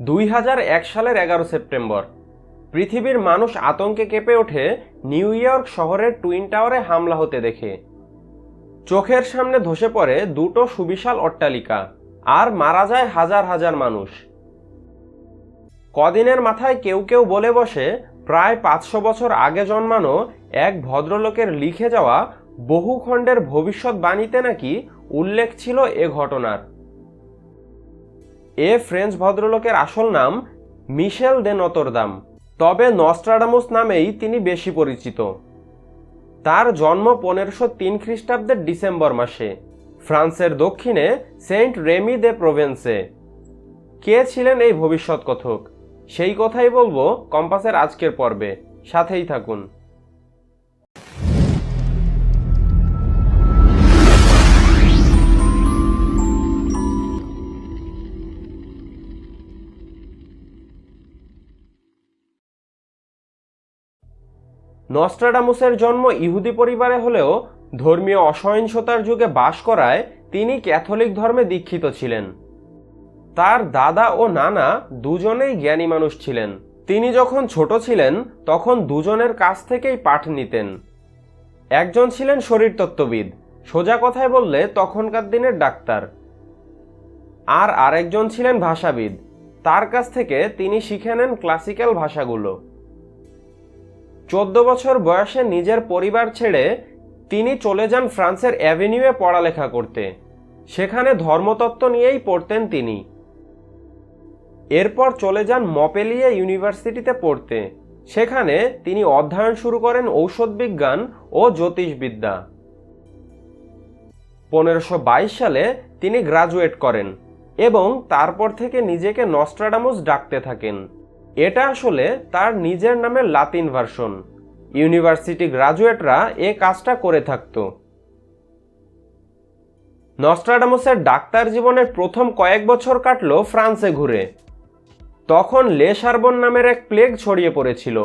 দুই হাজার এক সালের এগারো সেপ্টেম্বর। পৃথিবীর মানুষ আতঙ্কে কেঁপে ওঠে নিউ ইয়র্ক শহরের টুইন টাওয়ারে হামলা হতে দেখে। চোখের সামনে ধসে পড়ে দুটো সুবিশাল অট্টালিকা, আর মারা যায় হাজার হাজার মানুষ। কদিনের মাথায় কেউ কেউ বলে বসে, প্রায় পাঁচশো বছর আগে জন্মানো এক ভদ্রলোকের লিখে যাওয়া বহু খণ্ডের ভবিষ্যৎবাণীতে নাকি উল্লেখ ছিল এ ঘটনার। এ ফ্রেঞ্চ ভদ্রলোকের আসল নাম মিশেল দে নতরদাম। তবে নস্ট্রাডামুস নামেই তিনি বেশি পরিচিত। তার জন্ম পনেরোশো তিন খ্রিস্টাব্দের ডিসেম্বর মাসে। ফ্রান্সের দক্ষিণে সেন্ট রেমি দে প্রোভেন্সে। কে ছিলেন এই ভবিষ্যৎ কথক? সেই কথাই বলব কম্পাসের আজকের পর্বে। সাথেই থাকুন। নস্ট্রাডামুসের জন্ম ইহুদি পরিবারে হলেও ধর্মীয় অসহিংসতার যুগে বাস করায় তিনি ক্যাথলিক ধর্মে দীক্ষিত ছিলেন। তার দাদা ও নানা দুজনেই জ্ঞানী মানুষ ছিলেন। তিনি যখন ছোট ছিলেন, তখন দুজনের কাছ থেকেই পাঠ নিতেন। একজন ছিলেন শরীরতত্ত্ববিদ, সোজা কথায় বললে তখনকার দিনের ডাক্তার। আর আরেকজন ছিলেন ভাষাবিদ। তার কাছ থেকে তিনি শিখে নেন ক্লাসিক্যাল ভাষাগুলো। চোদ্দ বছর বয়সে নিজের পরিবার ছেড়ে তিনি চলে যান ফ্রান্সের অ্যাভিনিউয়ে পড়ালেখা করতে। সেখানে ধর্মতত্ত্ব নিয়েই পড়তেন তিনি। এরপর চলে যান মপেলিয়া ইউনিভার্সিটিতে পড়তে। সেখানে তিনি অধ্যয়ন শুরু করেন ঔষধ বিজ্ঞান ও জ্যোতিষবিদ্যা। পনেরোশো বাইশ সালে তিনি গ্রাজুয়েট করেন এবং তারপর থেকে নিজেকে নস্ট্রাডামুস ডাকতে থাকেন। এটা আসলে তার নিজের নামের লাতিন ভার্সন ইউনিভার্সিটি গ্রাজুয়েটরা এ কাজটা করে থাকতো। নস্ট্রাডামুসের ডাক্তার জীবনের প্রথম কয়েক বছর কাটলো ফ্রান্সে ঘুরে। তখন লে সার্বন নামের এক প্লেগ ছড়িয়ে পড়েছিল,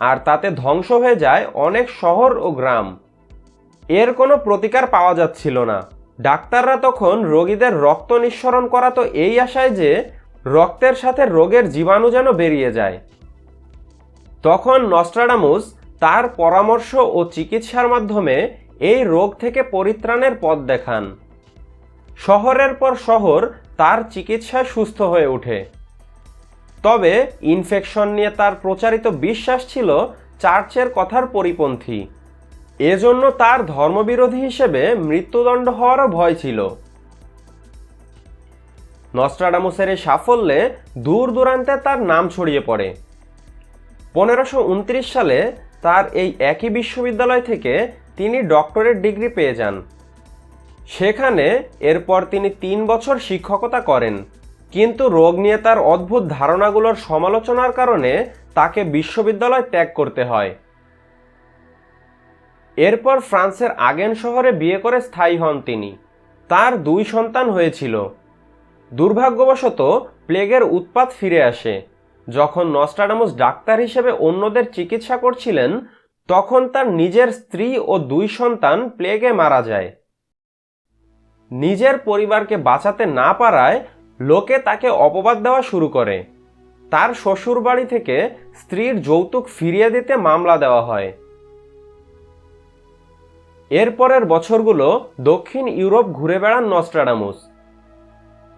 আর তাতে ধ্বংস হয়ে যায় অনেক শহর ও গ্রাম। এর কোনো প্রতিকার পাওয়া যাচ্ছিল না। ডাক্তাররা তখন রোগীদের রক্ত নিঃসরণ করা তো এই আশায় যে রক্তের সাথে রোগের জীবাণু যেন বেরিয়ে যায়। তখন নস্ট্রাডামুস তার পরামর্শ ও চিকিৎসার মাধ্যমে এই রোগ থেকে পরিত্রাণের পথ দেখান। শহরের পর শহর তার চিকিৎসায় সুস্থ হয়ে ওঠে। তবে ইনফেকশন নিয়ে তার প্রচারিত বিশ্বাস ছিল চার্চের কথার পরিপন্থী। এজন্য তার ধর্মবিরোধী হিসেবে মৃত্যুদণ্ড হওয়ারও ভয় ছিল। নস্ট্রাডামুসের এই সাফল্যে দূর দূরান্তে তার নাম ছড়িয়ে পড়ে। পনেরোশো উনত্রিশ সালে তার এই একই বিশ্ববিদ্যালয় থেকে তিনি ডক্টরেট ডিগ্রি পেয়ে যান। সেখানে এরপর তিনি তিন বছর শিক্ষকতা করেন। কিন্তু রোগ নিয়ে তার অদ্ভুত ধারণাগুলোর সমালোচনার কারণে তাকে বিশ্ববিদ্যালয় ত্যাগ করতে হয়। এরপর ফ্রান্সের আগেন শহরে বিয়ে করে স্থায়ী হন তিনি। তার দুই সন্তান হয়েছিল। দুর্ভাগ্যবশত, প্লেগের উৎপাত ফিরে আসে। যখন নস্টাডামুস ডাক্তার হিসেবে অন্যদের চিকিৎসা করছিলেন, তখন তার নিজের স্ত্রী ও দুই সন্তান প্লেগে মারা যায়। নিজের পরিবারকে বাঁচাতে না পারায়, লোকে তাকে অপবাদ দেওয়া শুরু করে। তার শ্বশুর বাড়ি থেকে স্ত্রীর যৌতুক ফিরিয়ে দিতে মামলা দেওয়া হয়। এরপরের বছরগুলো দক্ষিণ ইউরোপ ঘুরে বেড়ান নস্ট্রাডামুস।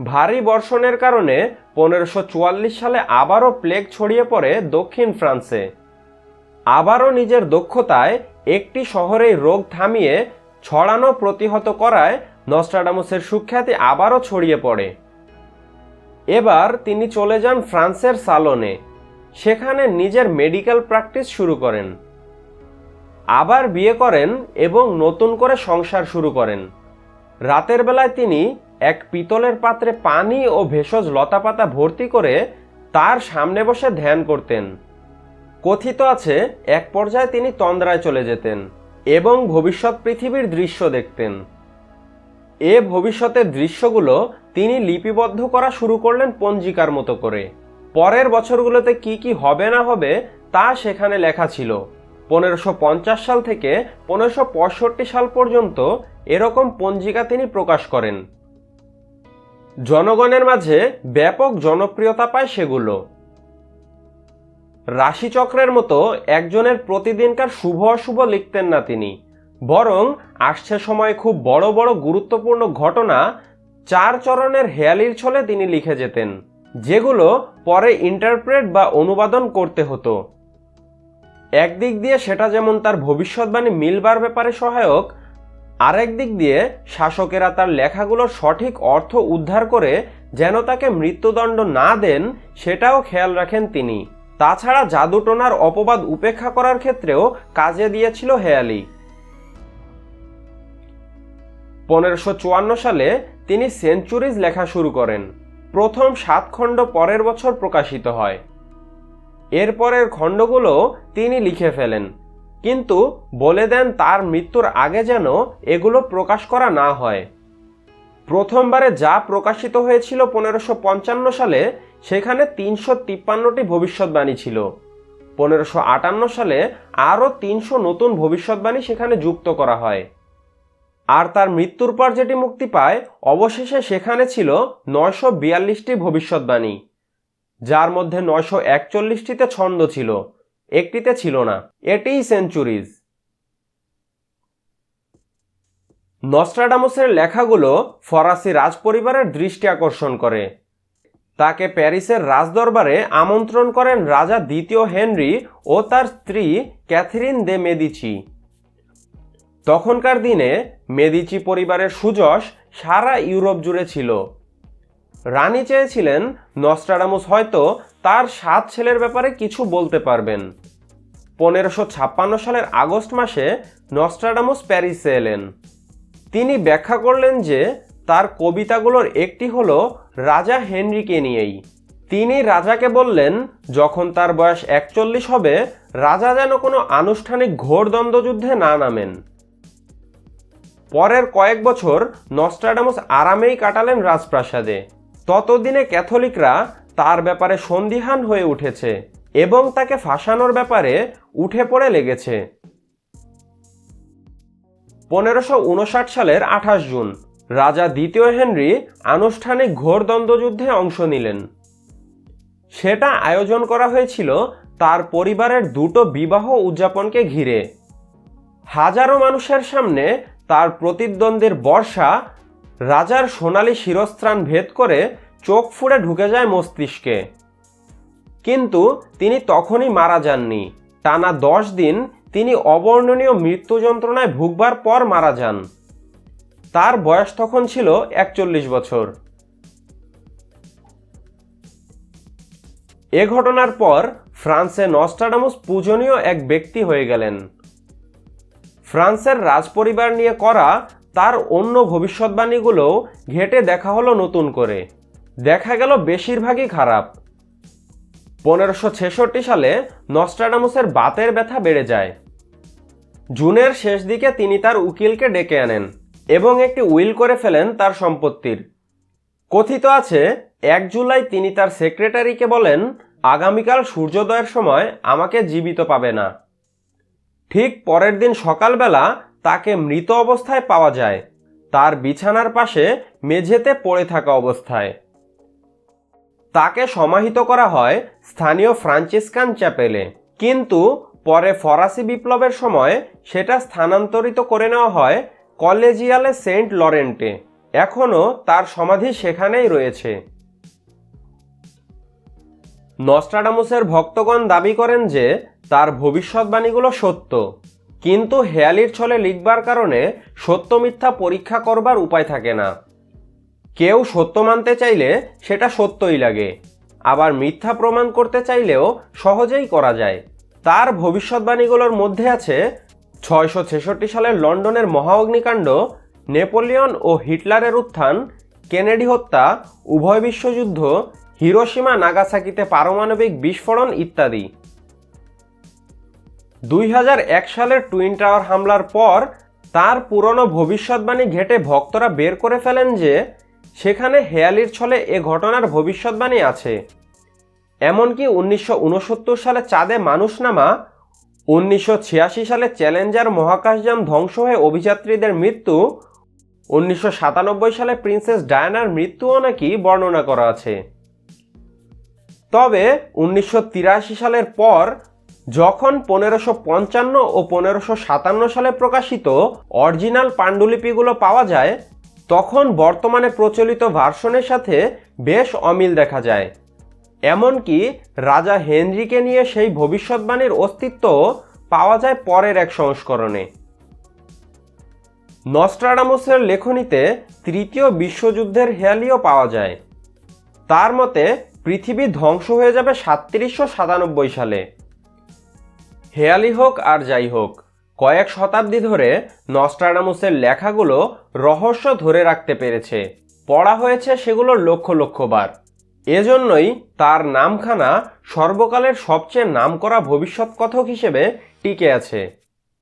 ভারী বর্ষণের কারণে পনেরোশো সালে আবারও প্লেগ ছড়িয়ে পড়ে দক্ষিণ ফ্রান্সে। আবারও নিজের দক্ষতায় একটি শহরেই রোগ থামিয়ে ছড়ানো প্রতিহত করায় নস্ট্রাডামুসের সুখ্যাতি আবারও ছড়িয়ে পড়ে। এবার তিনি চলে যান ফ্রান্সের সালনে। সেখানে নিজের মেডিকেল প্র্যাকটিস শুরু করেন। আবার বিয়ে করেন এবং নতুন করে সংসার শুরু করেন। রাতের বেলায় তিনি এক পিতলের পাত্রে পানি ও ভেষজ লতাপাতা ভর্তি করে তার সামনে বসে ধ্যান করতেন। কথিত আছে, এক পর্যায়ে তিনি তন্দ্রায় চলে যেতেন এবং ভবিষ্যৎ পৃথিবীর দৃশ্য দেখতেন। এ ভবিষ্যতের দৃশ্যগুলো তিনি লিপিবদ্ধ করা শুরু করলেন পঞ্জিকার মতো করে। পরের বছরগুলোতে কি কি হবে না হবে তা সেখানে লেখা ছিল। পনেরোশো সাল থেকে পনেরোশো সাল পর্যন্ত এরকম পঞ্জিকা তিনি প্রকাশ করেন। জনগণের মাঝে ব্যাপক জনপ্রিয়তা পায় সেগুলো। রাশিচক্রের মতো একজনের প্রতিদিনকার শুভ অশুভ লিখতেন না তিনি। বরং আসছে সময় খুব বড় বড় গুরুত্বপূর্ণ ঘটনা চার চরণের হেয়ালির ছলে তিনি লিখে যেতেন, যেগুলো পরে ইন্টারপ্রেট বা অনুবাদন করতে হতো। একদিক দিয়ে সেটা যেমন তার ভবিষ্যৎবাণী মিলবার ব্যাপারে সহায়ক আরেক দিক দিয়ে শাসকেরা তার লেখাগুলোর সঠিক অর্থ উদ্ধার করে যেন তাকে মৃত্যুদণ্ড না দেন, সেটাও খেয়াল রাখেন তিনি। তাছাড়া জাদুটোনার অপবাদ উপেক্ষা করার ক্ষেত্রেও কাজে দিয়েছিল হেয়ালি পনেরোশো চুয়ান্ন সালে তিনি সেঞ্চুরিজ লেখা শুরু করেন। প্রথম সাত খণ্ড পরের বছর প্রকাশিত হয়। এরপরের খণ্ডগুলো তিনি লিখে ফেলেন। কিন্তু বলে দেন তার মৃত্যুর আগে যেন এগুলো প্রকাশ করা না হয়। প্রথমবারে যা প্রকাশিত হয়েছিল পনেরোশো পঞ্চান্ন সালে, সেখানে তিনশো তিপ্পান্নটি ভবিষ্যৎবাণী ছিল। পনেরোশো আটান্ন সালে আরও তিনশো নতুন ভবিষ্যৎবাণী সেখানে যুক্ত করা হয়। আর তার মৃত্যুর পর যেটি মুক্তি পায়, অবশেষে সেখানে ছিল নয়শো বিয়াল্লিশটি ভবিষ্যৎবাণী, যার মধ্যে নয়শো একচল্লিশটিতে ছন্দ ছিল। একটিতে ছিল না, এটিই সেঞ্চুরিজ নস্ট্রাডামুসের লেখাগুলো ফরাসি রাজপরিবারের দৃষ্টি আকর্ষণ করে। তাকে প্যারিসের রাজদরবারে আমন্ত্রণ করেন রাজা দ্বিতীয় হেনরি ও তার স্ত্রী ক্যাথরিন দে মেদিচি। তখনকার দিনে মেদিচি পরিবারের সুযশ সারা ইউরোপ জুড়ে ছিল। রানী চেয়েছিলেন নস্ট্রাডামুস হয়তো তার সাত ছেলের ব্যাপারে কিছু বলতে পারবেন। পনেরোশো ছাপ্পান্ন সালের আগস্ট মাসে নস্ট্রাডামুস প্যারিসে এলেন। তিনি ব্যাখ্যা করলেন যে তার কবিতাগুলোর একটি হলো রাজা হেনরিকে নিয়েই। তিনি রাজাকে বললেন, যখন তার বয়স একচল্লিশ হবে, রাজা যেন কোনো আনুষ্ঠানিক ঘোর দ্বন্দ্বযুদ্ধে না নামেন। পরের কয়েক বছর নস্ট্রাডামুস আরামেই কাটালেন রাজপ্রাসাদে। ততদিনে ক্যাথলিকরা তার ব্যাপারে সন্দিহান হয়ে উঠেছে এবং তাকে ফাঁসানোর ব্যাপারে উঠে পড়ে লেগেছে। পনেরোশো সালের আঠাশ জুন, রাজা দ্বিতীয় হেনরি আনুষ্ঠানিক ঘোর দ্বন্দ্বযুদ্ধে অংশ নিলেন। সেটা আয়োজন করা হয়েছিল তার পরিবারের দুটো বিবাহ উদযাপনকে ঘিরে। হাজারো মানুষের সামনে তার প্রতিদ্বন্দ্বীর বর্ষা রাজার সোনালি শিরস্ত্রাণ ভেদ করে চোখ ফুড়ে ঢুকে যায় মস্তিষ্কে। কিন্তু তিনি তখনই মারা যাননি। টানা দশ দিন তিনি অবর্ণনীয় মৃত্যু যন্ত্রণায় ভুগবার পর মারা যান। তার বয়স তখন ছিল একচল্লিশ বছর। এ ঘটনার পর ফ্রান্সে নস্টাডামুস পূজনীয় এক ব্যক্তি হয়ে গেলেন। ফ্রান্সের রাজপরিবার নিয়ে করা তার অন্য ভবিষ্যৎবাণীগুলোও ঘেটে দেখা হলো নতুন করে। দেখা গেল বেশিরভাগই খারাপ। পনেরোশো ছেষট্টি সালে নস্ট্রাডামুসের বাতের ব্যথা বেড়ে যায়। জুনের শেষ দিকে তিনি তার উকিলকে ডেকে আনেন এবং একটি উইল করে ফেলেন তার সম্পত্তির। কথিত আছে, এক জুলাই তিনি তার সেক্রেটারিকে বলেন, আগামীকাল সূর্যোদয়ের সময় আমাকে জীবিত পাবে না। ঠিক পরের দিন সকালবেলা তাকে মৃত অবস্থায় পাওয়া যায়। তার বিছানার পাশে মেঝেতে পড়ে থাকা অবস্থায়। তাকে সমাহিত করা হয় স্থানীয় ফ্রান্সিসকান চ্যাপেলে। কিন্তু পরে ফরাসি বিপ্লবের সময় সেটা স্থানান্তরিত করে নেওয়া হয় কলেজিয়ালে সেন্ট লরেন্টে। এখনও তার সমাধি সেখানেই রয়েছে। নস্ট্রাডামুসের ভক্তগণ দাবি করেন যে তার ভবিষ্যৎবাণীগুলো সত্য। কিন্তু হেয়ালির ছলে লিখবার কারণে সত্য মিথ্যা পরীক্ষা করবার উপায় থাকে না। কেউ সত্য মানতে চাইলে সেটা সত্যই লাগে। আবার মিথ্যা প্রমাণ করতে চাইলেও সহজেই করা যায়। তার ভবিষ্যৎবাণীগুলোর মধ্যে আছে ছয়শো ছেষট্টি সালের লন্ডনের মহা অগ্নিকাণ্ড নেপোলিয়ন ও হিটলারের উত্থান, কেনেডি হত্যা, উভয় বিশ্বযুদ্ধ হিরোসীমা নাগাসাকিতে পারমাণবিক বিস্ফোরণ ইত্যাদি। দুই হাজার এক সালের টুইন টাওয়ার হামলার পর তার পুরনো ভবিষ্যৎবাণী ঘেটে ভক্তরা বের করে ফেলেন যে, সেখানে হেয়ালির ছলে এ ঘটনার ভবিষ্যৎবাণী আছে। এমনকি উনিশশো উনসত্তর সালে চাঁদে মানুষ নামা উনিশশো ছিয়াশি সালে চ্যালেঞ্জার মহাকাশযান ধ্বংস হয়ে অভিযাত্রীদের মৃত্যু, উনিশশো সাতানব্বই সালে প্রিন্সেস ডায়ানার মৃত্যুও নাকি বর্ণনা করা আছে। তবে উনিশশো তিরাশি সালের পর যখন পনেরোশো পঞ্চান্ন ও পনেরোশো সাতান্ন সালে প্রকাশিত অরিজিনাল পাণ্ডুলিপিগুলো পাওয়া যায়, তখন বর্তমানে প্রচলিত ভার্সনের সাথে বেশ অমিল দেখা যায়। এমনকি রাজা হেনরিকে নিয়ে সেই ভবিষ্যৎবাণীর অস্তিত্ব পাওয়া যায় পরের এক সংস্করণে। নস্ট্রাডামুসের লেখনীতে তৃতীয় বিশ্বযুদ্ধের হেয়ালিও পাওয়া যায়। তার মতে, পৃথিবী ধ্বংস হয়ে যাবে সাতত্রিশশো সাতানব্বই সালে। হেয়ালি হোক আর যাই হোক, কয়েক শতাব্দী ধরে নস্ট্রাডামুসের লেখাগুলো রহস্য ধরে রাখতে পেরেছে। পড়া হয়েছে সেগুলো লক্ষ লক্ষবার এজন্যই তার নামখানা সর্বকালের সবচেয়ে নামকরা ভবিষ্যৎ কথক হিসেবে টিকে আছে।